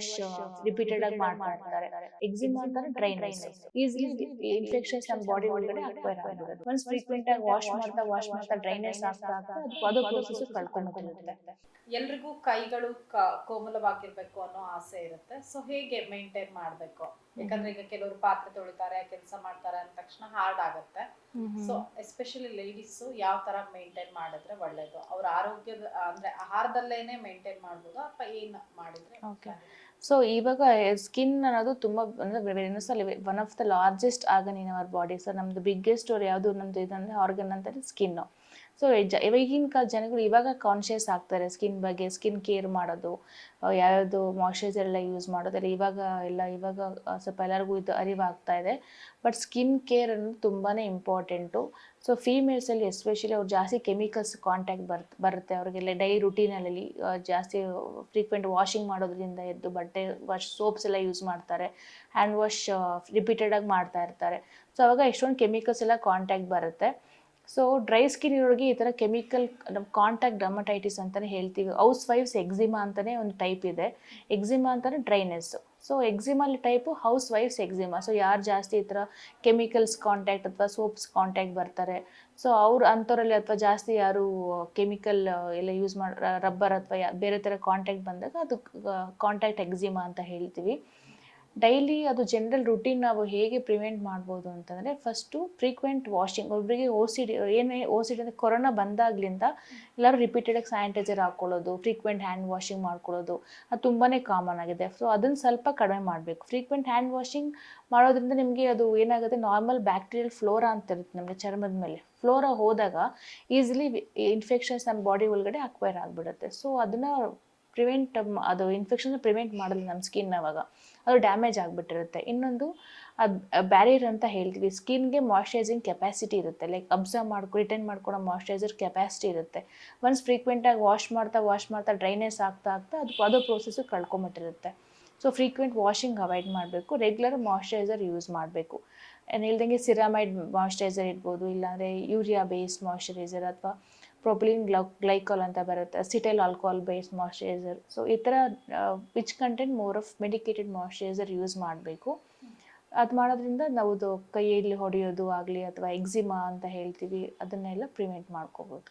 Wash repeated ಆಗಿ ಮಾಡ್ತಾ ಇರ್ತಾರೆ. ಎಕ್ಸಿಮಾ ಅಂತಾರೆ ಡ್ರೈನೆಸ್ ಈಸಿಲಿ ಇನ್ಫೆಕ್ಷನ್ಸ್ ನಮ್ಮ ಬಾಡಿ ಒಳಗಡೆ ಅಕ್ವೈರ್ ಆಗಿರುತ್ತೆ ಒನ್ಸ್ ಫ್ರೀಕ್ವೆಂಟ್ ಆಗಿ ವಾಶ್ ಮಾಡ್ತಾ ವಾಶ್ ಮಾಡ್ತಾ ಡ್ರೈನೆಸ್ ಆಗ್ತಾ ಆಗ್ತಾ ಅದು ಪ್ರೋಸೆಸ್ ಕಳ್ಕೊಂಡ್ಬಿಟ್ಟಿರುತ್ತೆ ಎಲ್ರಿಗೂ ಕೈಗಳು ಕೋಮಲವಾಗಿರ್ಬೇಕು ಅನ್ನೋ ಆಸೆ ಇರುತ್ತೆ. ಸೊ ಹೇಗೆ ಮೇಂಟೈನ್ ಮಾಡ್ಬೇಕು? ಯಾಕಂದ್ರೆ ಈಗ ಕೆಲವರು ಪಾತ್ರೆ ತೊಳಿತಾರೆ ಕೆಲಸ ಮಾಡ್ತಾರೆ ಅಂದ ತಕ್ಷಣ ಹಾರ್ಡ್ ಆಗುತ್ತೆ. ಸೊ ಎಸ್ಪೆಷಲಿ ಲೇಡೀಸ್ ಯಾವ ತರ ಮೇಂಟೈನ್ ಮಾಡಿದ್ರೆ ಒಳ್ಳೇದು? ಅವ್ರ ಆರೋಗ್ಯದ ಅಂದ್ರೆ ಆಹಾರದಲ್ಲೇನೆ ಮೇಂಟೈನ್ ಮಾಡ್ಬೋದು ಅಥವಾ ಏನ್ ಮಾಡಿದ್ರೆ. ಸೊ ಇವಾಗ ಸ್ಕಿನ್ ಅನ್ನೋದು ತುಂಬ, ಅಂದರೆ one of the largest organ in our body so ನಮ್ದು ಬಿಗ್ಗೆಸ್ಟ್ ಅವ್ರು ಯಾವುದು ನಮ್ದು ಇದಂದ್ರೆ ಆರ್ಗನ್ ಅಂತಾರೆ ಸ್ಕಿನ್ನು ಸೊ ಈಗಿನ ಕಾಲ ಜನಗಳು ಇವಾಗ ಕಾನ್ಷಿಯಸ್ ಆಗ್ತಾರೆ. ಸ್ಕಿನ್ ಬಗ್ಗೆ ಸ್ಕಿನ್ ಕೇರ್ ಮಾಡೋದು ಯಾವ್ಯಾವುದು ಮಾಯ್ಶ್ಚರೈಸರ್ ಎಲ್ಲ ಯೂಸ್ ಮಾಡೋದೆಲ್ಲ ಇವಾಗ ಎಲ್ಲ ಇವಾಗ ಸ್ವಲ್ಪ ಎಲ್ಲರಿಗೂ ಇದು ಅರಿವಾಗ್ತಾ ಇದೆ. ಬಟ್ ಸ್ಕಿನ್ ಕೇರ್ ಅನ್ನೋದು ತುಂಬಾ ಇಂಪಾರ್ಟೆಂಟು ಸೊ ಫೀಮೇಲ್ಸಲ್ಲಿ ಎಸ್ಪೆಷಲಿ ಅವ್ರು ಜಾಸ್ತಿ ಕೆಮಿಕಲ್ಸ್ ಕಾಂಟ್ಯಾಕ್ಟ್ ಬರ್ತ್ ಬರುತ್ತೆ. ಅವ್ರಿಗೆಲ್ಲ ಡೈಲಿ ರುಟೀನಲ್ಲಿ ಜಾಸ್ತಿ ಫ್ರೀಕ್ವೆಂಟ್ ವಾಷಿಂಗ್ ಮಾಡೋದ್ರಿಂದ ಎದ್ದು ಬಟ್ಟೆ ವಾಶ್ ಸೋಪ್ಸ್ ಎಲ್ಲ ಯೂಸ್ ಮಾಡ್ತಾರೆ. ಹ್ಯಾಂಡ್ ವಾಶ್ ರಿಪೀಟೆಡಾಗಿ ಮಾಡ್ತಾ ಇರ್ತಾರೆ. ಸೊ ಅವಾಗ ಎಷ್ಟೊಂದು ಕೆಮಿಕಲ್ಸ್ ಎಲ್ಲ ಕಾಂಟ್ಯಾಕ್ಟ್ ಬರುತ್ತೆ. ಸೊ ಡ್ರೈ ಸ್ಕಿನ್ ಇರೋರಿಗೆ ಈ ಥರ ಕೆಮಿಕಲ್ ನಮ್ಮ ಕಾಂಟ್ಯಾಕ್ಟ್ ಡರ್ಮಟೈಟಿಸ್ ಅಂತಲೇ ಹೇಳ್ತೀವಿ. ಹೌಸ್ ವೈಫ್ಸ್ ಎಕ್ಸಿಮಾ ಅಂತಲೇ ಒಂದು ಟೈಪ್ ಇದೆ. ಎಕ್ಸಿಮಾ ಅಂತಲೇ ಡ್ರೈನೆಸ್ಸು ಸೊ ಎಕ್ಸಿಮಲ್ ಟೈಪು ಹೌಸ್ ವೈಫ್ಸ್ ಎಕ್ಸಿಮಾ ಸೊ ಯಾರು ಜಾಸ್ತಿ ಈ ಥರ ಕೆಮಿಕಲ್ಸ್ ಕಾಂಟ್ಯಾಕ್ಟ್ ಅಥವಾ ಸೋಪ್ಸ್ ಕಾಂಟ್ಯಾಕ್ಟ್ ಬರ್ತಾರೆ. ಸೊ ಅವ್ರು ಅಂಥವ್ರಲ್ಲಿ ಅಥವಾ ಜಾಸ್ತಿ ಯಾರು ಕೆಮಿಕಲ್ ಎಲ್ಲ ಯೂಸ್ ಮಾಡಿ ರಬ್ಬರ್ ಅಥವಾ ಬೇರೆ ಥರ ಕಾಂಟ್ಯಾಕ್ಟ್ ಬಂದಾಗ ಅದು ಕಾಂಟ್ಯಾಕ್ಟ್ ಎಕ್ಸಿಮಾ ಅಂತ ಹೇಳ್ತೀವಿ. ಡೈಲಿ ಅದು ಜನರಲ್ ರುಟೀನ್ ನಾವು ಹೇಗೆ ಪ್ರಿವೆಂಟ್ ಮಾಡ್ಬೋದು ಅಂತಂದರೆ ಫಸ್ಟು ಫ್ರೀಕ್ವೆಂಟ್ ವಾಷಿಂಗ್ ಒಬ್ಬರಿಗೆ ಓ ಸಿ ಡಿ ಏನೇ ಓ ಸಿ ಡಿ ಅಂದರೆ ಕೊರೋನಾ ಬಂದಾಗ್ಲಿಂದ ಎಲ್ಲರೂ ರಿಪೀಟೆಡಾಗಿ ಸ್ಯಾನಿಟೈಸರ್ ಹಾಕ್ಕೊಳ್ಳೋದು ಫ್ರೀಕ್ವೆಂಟ್ ಹ್ಯಾಂಡ್ ವಾಷಿಂಗ್ ಮಾಡ್ಕೊಳ್ಳೋದು, ಅದು ತುಂಬಾ ಕಾಮನ್ ಆಗಿದೆ. ಸೊ ಅದನ್ನು ಸ್ವಲ್ಪ ಕಡಿಮೆ ಮಾಡಬೇಕು. ಫ್ರೀಕ್ವೆಂಟ್ ಹ್ಯಾಂಡ್ ವಾಷಿಂಗ್ ಮಾಡೋದ್ರಿಂದ ನಿಮಗೆ ಅದು ಏನಾಗುತ್ತೆ? ನಾರ್ಮಲ್ ಬ್ಯಾಕ್ಟೀರಿಯಲ್ ಫ್ಲೋರಾ ಅಂತ ಇರುತ್ತೆ ನಮಗೆ ಚರ್ಮದ ಮೇಲೆ. ಫ್ಲೋರಾ ಹೋದಾಗ ಈಸಿಲಿ ಇನ್ಫೆಕ್ಷನ್ಸ್ ನಮ್ಮ ಬಾಡಿ ಒಳಗಡೆ ಅಕ್ವೈರ್ ಆಗಿಬಿಡುತ್ತೆ. ಸೊ ಅದನ್ನು ಪ್ರಿವೆಂಟ್ ಅದು ಇನ್ಫೆಕ್ಷನ್ ಪ್ರಿವೆಂಟ್ ಮಾಡಲ್ಲ ನಮ್ಮ ಸ್ಕಿನ್ ಅವಾಗ. ಅದು ಡ್ಯಾಮೇಜ್ ಆಗಿಬಿಟ್ಟಿರುತ್ತೆ. ಇನ್ನೊಂದು, ಅದು ಬ್ಯಾರಿಯರ್ ಅಂತ ಹೇಳ್ತೀವಿ. ಸ್ಕಿನ್ಗೆ ಮಾಯ್ಶ್ಚರೈಸಿಂಗ್ ಕೆಪಾಸಿಟಿ ಇರುತ್ತೆ. ಲೈಕ್ ಅಬ್ಸರ್ವ್ ಮಾಡ್ಕೊ ರಿಟರ್ನ್ ಮಾಡ್ಕೊಳೋ ಮಾಯ್ಶ್ಚರೈಸರ್ ಕೆಪಾಸಿಟಿ ಇರುತ್ತೆ. ಒನ್ಸ್ ಫ್ರೀಕ್ವೆಂಟಾಗಿ ವಾಶ್ ಮಾಡ್ತಾ ವಾಶ್ ಮಾಡ್ತಾ ಡ್ರೈನೆಸ್ ಆಗ್ತಾ ಆಗ್ತಾ, ಅದು ಅದು ಪ್ರೋಸೆಸ್ಸು ಕಳ್ಕೊಂಬಿಟ್ಟಿರುತ್ತೆ. ಸೊ ಫ್ರೀಕ್ವೆಂಟ್ ವಾಷಿಂಗ್ ಅವಾಯ್ಡ್ ಮಾಡಬೇಕು. ರೆಗ್ಯುಲರ್ ಮಾಯ್ಶ್ಚರೈಸರ್ ಯೂಸ್ ಮಾಡಬೇಕು. ಏನು ಹೇಳ್ದಂಗೆ ಸಿರಾಮೈಡ್ ಮಾಯ್ಶ್ಚರೈಸರ್ ಇರ್ಬೋದು, ಇಲ್ಲಾಂದರೆ ಯೂರಿಯಾ ಬೇಸ್ಡ್ ಮಾಯ್ಶ್ಚರೈಸರ್ ಅಥವಾ ಪ್ರೊಪಿಲಿನ್ ಗ್ಲೌ ಗ್ಲೈಕಾಲ್ ಅಂತ ಬರುತ್ತೆ cetyl alcohol based moisturiser so ಈ ಥರ which content more of medicated moisturiser use ಮಾಡಬೇಕು. ಅದು ಮಾಡೋದ್ರಿಂದ ನಾವು ಕೈಯಲ್ಲಿ ಹೊಡೆಯೋದು ಆಗಲಿ ಅಥವಾ ಎಕ್ಸಿಮಾ ಅಂತ ಹೇಳ್ತೀವಿ, ಅದನ್ನೆಲ್ಲ ಪ್ರಿವೆಂಟ್ ಮಾಡ್ಕೋಬೋದು.